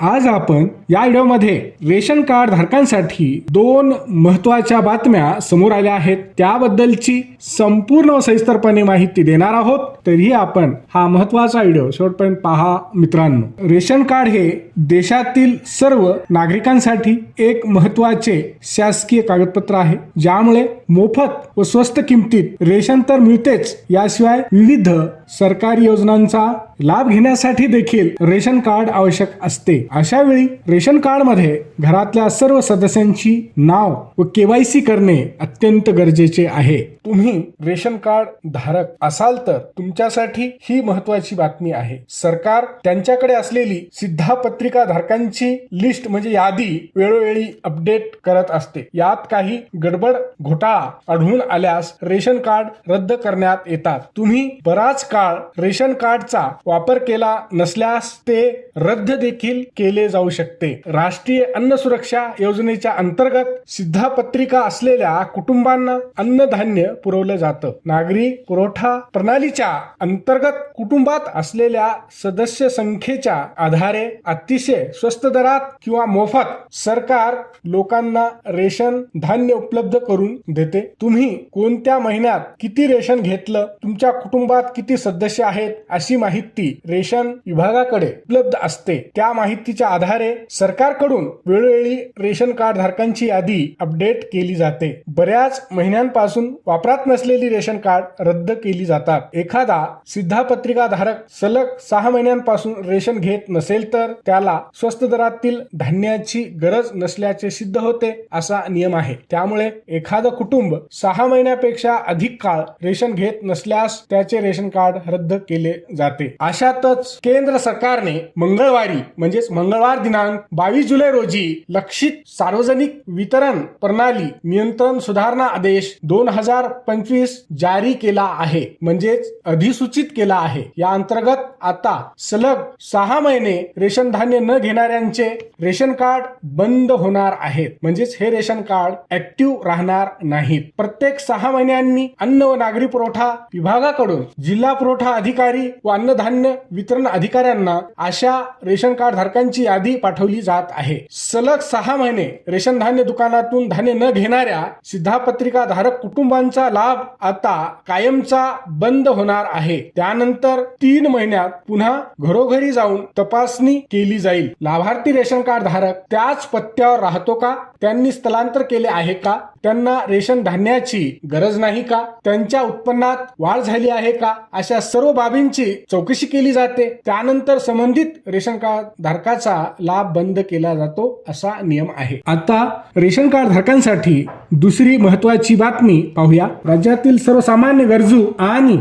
आज आपण या व्हिडिओमध्ये रेशन कार्ड धारकांसाठी दोन महत्त्वाच्या बातम्या समोर आल्या आहेत. त्याबद्दलची संपूर्ण सविस्तरपणे माहिती देणार आहोत. तरीही आपण हा महत्त्वाचा व्हिडिओ शेवटपर्यंत पहा मित्रांनो. रेशन कार्ड हे देशातील सर्व नागरिकांसाठी एक महत्त्वाचे शासकीय कागदपत्र आहे. ज्यामुळे मोफत व स्वस्त किमतीत रेशन तर मिळतेच. याशिवाय विविध सरकारी योजनांचा लाभ घेण्यासाठी देखील रेशन कार्ड आवश्यक असते. अशा वेळी रेशन कार्डमध्ये घरातल्या सर्व सदस्यांची नाव व केवायसी करणे अत्यंत गरजेचे आहे. तुम्ही रेशन कार्ड धारक असाल तर तुमच्यासाठी ही महत्वाची बातमी आहे. सरकार त्यांच्याकडे असलेली सिद्धापत्रिका धारकांची लिस्ट म्हणजे यादी वेळोवेळी अपडेट करत असते. यात काही गडबड घोटाळा आढळून आल्यास रेशन कार्ड रद्द करण्यात येतात. तुम्ही बराच काळ रेशन कार्डचा वापर केला नसल्यास ते रद्द देखील केले जाऊ शकते. राष्ट्रीय अन्न सुरक्षा योजनेच्या अंतर्गत सिद्धापत्रिका असलेल्या कुटुंबांना अन्नधान्य पुरवलं जातं. नागरी पुरवठा प्रणालीच्या अंतर्गत कुटुंबात असलेल्या सदस्य संख्येच्या आधारे अतिशय स्वस्त दरात किंवा मोफत सरकार लोकांना रेशन धान्य उपलब्ध करून देते. तुम्ही कोणत्या महिन्यात किती रेशन घेतलं? तुमच्या कुटुंबात किती सदस्य आहेत? अशी माहिती रेशन विभागाकडे उपलब्ध असते. त्या माहितीच्या आधारे सरकारकडून वेळोवेळी रेशन कार्ड धारकांची यादी अपडेट केली जाते. बऱ्याच महिन्यांपासून वापरात नसलेली रेशन कार्ड रद्द केली जातात. एखादा सिद्धापत्रिका धारक सलग सहा महिन्यांपासून रेशन घेत नसेल तर त्याला स्वस्त दरातील धान्याची गरज नसल्याचे सिद्ध होते असा नियम आहे. त्यामुळे एखादं कुटुंब सहा महिन्यापेक्षा अधिक काळ रेशन घेत नसल्यास त्याचे रेशन कार्ड रद्द केले जाते. अशातच केंद्र सरकारने मंगळवारी म्हणजेच मंगळवार दिनांक बावीस जुलै रोजी लक्षित सार्वजनिक वितरण प्रणाली नियंत्रण सुधारणा आदेश दोन हजार पंचवीस जारी केला आहे म्हणजेच अधिसूचित केला आहे. या अंतर्गत आता सलग सहा महिने रेशन धान्य न घेणाऱ्यांचे रेशन कार्ड बंद होणार आहेत म्हणजेच हे रेशन कार्ड ऍक्टिव्ह राहणार नाहीत. प्रत्येक सहा महिन्यांनी अन्न व नागरी पुरवठा विभागाकडून जिल्हा पुरवठा अधिकारी व अन्नधान्य वितरण अधिकाऱ्यांना अशा रेशन कार्ड धारकांची यादी पाठवली जात आहे. सलग सहा महिने रेशन धान्य दुकानातून धान्य न घेणाऱ्या सिद्धापत्रिका धारक कुटुंबांचा लाभ आता कायमचा बंद होणार आहे. त्यानंतर तीन महिन्यात पुन्हा घरोघरी जाऊन तपासणी केली जाईल. लाभार्थी रेशन कार्ड धारक त्याच पत्त्यावर राहतो का? त्यांनी स्थलांतर केले आहे का? त्यांना रेशन धान्याची गरज नाही का? त्यांच्या उत्पन्नात वाढ झाली आहे का? अशा सर्व बाबींची चौकशी केली जाते. त्यानंतर संबंधित रेशन कार्ड धारकाचा लाभ बंद केला जातो असा नियम आहे. आता रेशन कार्ड धारकांसाठी दुसरी महत्वाची बातमी पाहूया. राज्यातील सर्वसामान्य गरजू आणि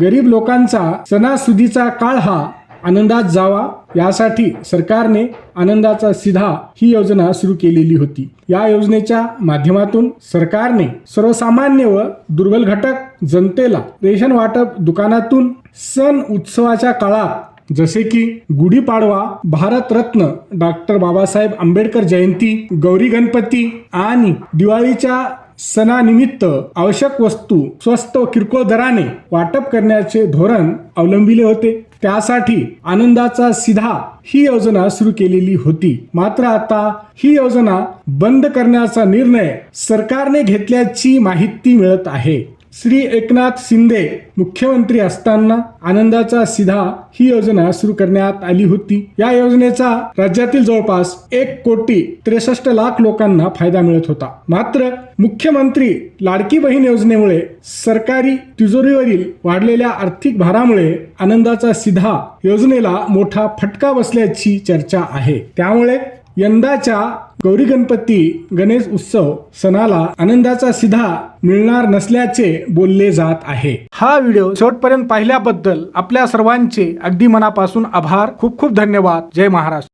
गरीब लोकांचा सणासुदीचा काळ हा आनंदात जावा यासाठी सरकारने आनंदाचा सिधा ही योजना सुरू केलेली होती. या योजनेच्या माध्यमातून सरकारने सर्वसामान्य व दुर्बल घटक जनतेला रेशन वाटप दुकानातून सण उत्सवाच्या काळात जसे की गुढीपाडवा भारतरत्न डॉक्टर बाबासाहेब आंबेडकर जयंती गौरी गणपती आणि दिवाळीच्या सणानिमित्त आवश्यक वस्तू स्वस्त व किरकोळ दराने वाटप करण्याचे धोरण अवलंबिले होते. त्यासाठी आनंदाचा सिधा ही योजना सुरू केलेली होती. मात्र आता ही योजना बंद करण्याचा निर्णय सरकारने घेतल्याची माहिती मिळत आहे. श्री एकनाथ शिंदे मुख्यमंत्री असताना आनंदाचा सिधा ही योजना सुरू करण्यात आली होती. या योजनेचा राज्यातील जवळपास एक कोटी त्रेसष्ट लाख लोकांना फायदा मिळत होता. मात्र मुख्यमंत्री लाडकी बहीण योजनेमुळे सरकारी तिजोरीवरील वाढलेल्या आर्थिक भारामुळे आनंदाचा सिधा योजनेला मोठा फटका बसल्याची चर्चा आहे. त्यामुळे यंदाच्या गौरी गणपती गणेश उत्सव सणाला आनंदाचा सिधा मिळणार नसल्याचे बोलले जात आहे. हा व्हिडिओ शेवटपर्यंत पाहिल्याबद्दल आपल्या सर्वांचे अगदी मनापासून आभार. खूप खूप धन्यवाद. जय महाराष्ट्र.